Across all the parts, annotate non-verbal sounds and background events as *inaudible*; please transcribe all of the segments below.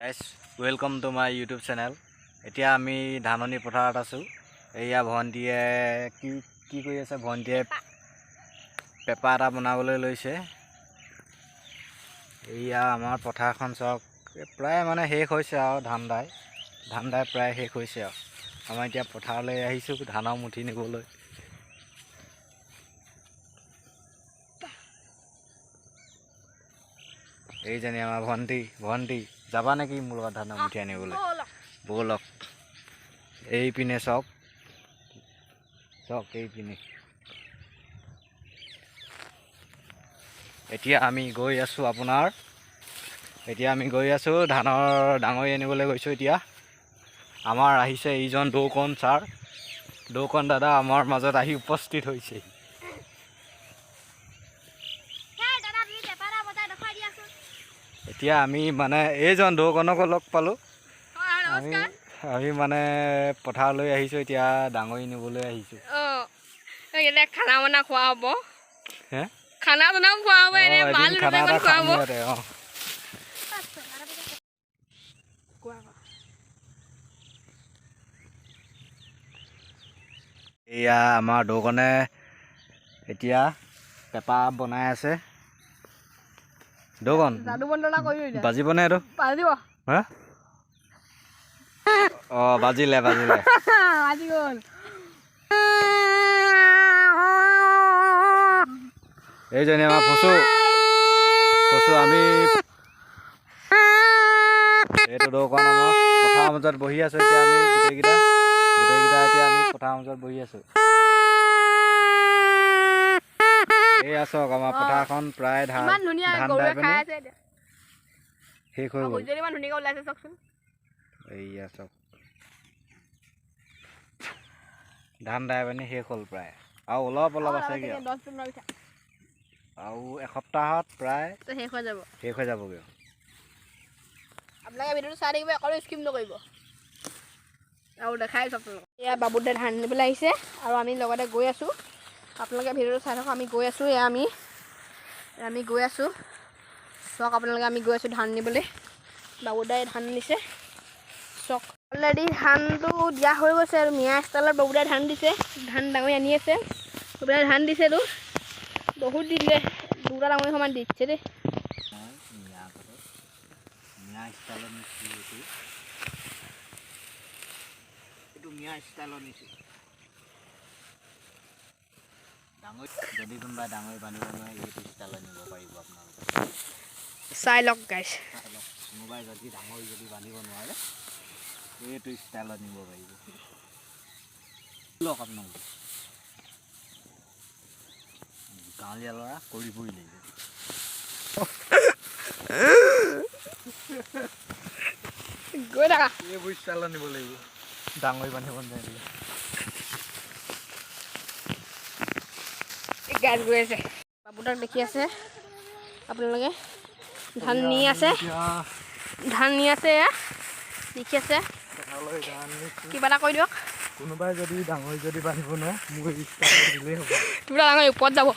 Guys welcome to my YouTube channel এতিয়া আমি ধাননি পথাৰত আছোঁ। এয়া ভণ্টীয়ে কি কি কৰি আছে? ভণ্টীয়ে পেপা এটা বনাবলৈ লৈছে। এয়া আমাৰ পথাৰখন চাওক, প্ৰায় মানে শেষ হৈছে আৰু ধান দাই। ধান দাই প্ৰায় শেষ হৈছে আৰু। আমাৰ এতিয়া পথাৰলৈ আহিছোঁ, ধানৰ মুঠি নিবলৈ। এইজনী আমাৰ ভণ্টি ভণ্টি। যাবা নেকি মোৰ লগত ধানৰ মুঠি আনিবলৈ? ব'লক। এইপিনে চাওক। চাওক এইপিনে এতিয়া আমি গৈ আছোঁ আপোনাৰ এতিয়া আমি গৈ আছোঁ ধানৰ ডাঙৰি আনিবলৈ গৈছোঁ এতিয়া। আমাৰ আহিছে এইজন দৌকণ ছাৰ। দৌকণ দাদা আমাৰ মাজত আহি উপস্থিত হৈছে এতিয়া আমি মানে এইজন দৌকণকো লগ পালোঁ। আমি আমি মানে পথাৰলৈ আহিছোঁ এতিয়া ডাঙৰি নিবলৈ আহিছোঁ। খানা বনা খোৱা হ'ব? খানা বনাও খোৱা হ'ব এনে মাল খোৱা। এয়া আমাৰ দৌকণে এতিয়া পেপা বনাই আছে। দৌকণ এতিয়া বাজিবনে এইটো? পাৰিব হা? অ বাজিলে বাজিলে। *laughs* আজি গ'ল। এইজনী আমাৰ ফচু। ফচু আমি এইটো দৌকণ আমাৰ পথাৰৰ মাজত বহি আছোঁ এতিয়া আমি গোটেইকেইটা। গোটেইকেইটা এতিয়া আমি পথাৰৰ মাজত বহি আছোঁ। এই চাওক আমাৰ পথাৰখন প্ৰায় ধান ধান দাই খাই পিনি। আছে শেষ হৈ গ'ল। এইয়া চাওক ধান দাই পানি শেষ হ'ল প্ৰায়। আৰু অলপ অলপ আছেগৈ আৰু। এসপ্তাহত প্ৰায় শেষ হৈ যাব। শেষ হৈ যাবগৈ। আপোনালোকে ভিডিঅ'টো চাই থাকিব অকলো স্কিম নকৰিব। আৰু দেখাই চব এয়া বাবুদে ধান আনিবলৈ আহিছে আৰু আমি লগতে গৈ আছোঁ। আপোনালোকে ভিডিঅ'টো চাই থাকক, আমি গৈ আছোঁ, এয়া আমি আমি গৈ আছোঁ। চাওক আপোনালোকে আমি গৈ আছোঁ ধান নিবলৈ। বাবুদাই ধান নিছে। চাওক অলৰেডি ধানটো দিয়া হৈ গৈছে আৰু মিয়া ষ্টাইলত বাবুদাই ধান দিছে। ধান ডাঙৰি আনি আছে। বাবুদাই ধান দিছেতো বহুত দি দিলে। দুটা ডাঙৰি সমান দি দিছে দেই। মিয়া ষ্টাইলত নিছোঁ এইটো এইটো মিয়া ষ্টাইলত নিছোঁ ডাঙৰি যদি কোনোবাই ডাঙৰি বান্ধিব নোৱাৰে এইটো ষ্টাইলত নিব পাৰিব আপোনালোকে। চাই লওক গাইছ চাই লওক। কোনোবাই যদি ডাঙৰি যদি বান্ধিব নোৱাৰে এইটো ষ্টাইলত নিব পাৰিব। লওক আপোনালোকে। গাঁৱলীয়া ল'ৰা কৰিবই লাগিব। গৈ থাকা। এইবোৰ ষ্টাইলত নিব লাগিব। ডাঙৰি বান্ধিব নোৱাৰিলে। গাত গৈ আছে? বাবুদাক দেখি আছে। আপোনালোকে ধান নি আছে। ধান নি আছে এয়া। দেখি আছে। কিবা এটা কৰি দিয়ক। কোনোবাই যদি ডাঙৰি যদি বান্ধিব নোৱাৰে মোৰ দিলেই হ'ব। দুটা ডাঙৰ ওপৰত যাব।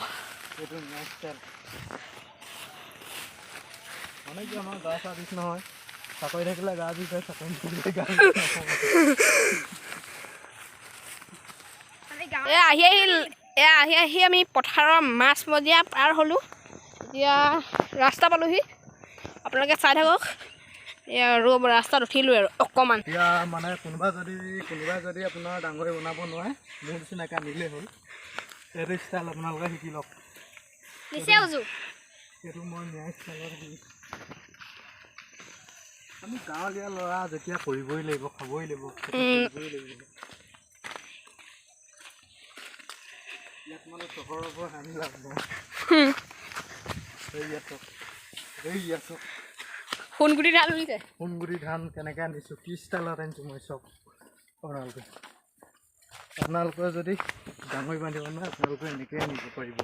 মানে কি আমাৰ গা চা বিষ নহয়। চাকৰি থাকিলে গা বিষ হয় চাকৰি থাকিলে গা বিষ আহি আহি এ আহি আহি আমি পথাৰৰ মাছমজিয়া পাৰ হ'লোঁ। এতিয়া ৰাস্তা পালোহি। আপোনালোকে চাই থাকক। এয়া আৰু ৰাস্তাত উঠিলোঁ আৰু অকণমান এতিয়া মানে কোনোবা যদি কোনোবাই যদি আপোনাৰ ডাঙৰি বনাব নোৱাৰে মোৰ নিচিনাকৈ আনিলেই হ'ল। এইটো ষ্টাইল আপোনালোকে শিকি লওক। এইটো মই ন্যায় ষ্টাইলত আমি গাঁৱলীয়া ল'ৰা যেতিয়া কৰিবই লাগিব খাবই লাগিব। ইয়াত মানে চহৰৰ পৰা আনি লাভ নাই। সোণগুটি ধান উলিছে সোণগুৰি ধান কেনেকৈ আনিছোঁ কি ষ্টাইলত আনিছোঁ মই চব আপোনালোকে আপোনালোকে যদি ডাঙৰি বান্ধিব নোৱাৰে আপোনালোকে এনেকৈ আনিব পাৰিব।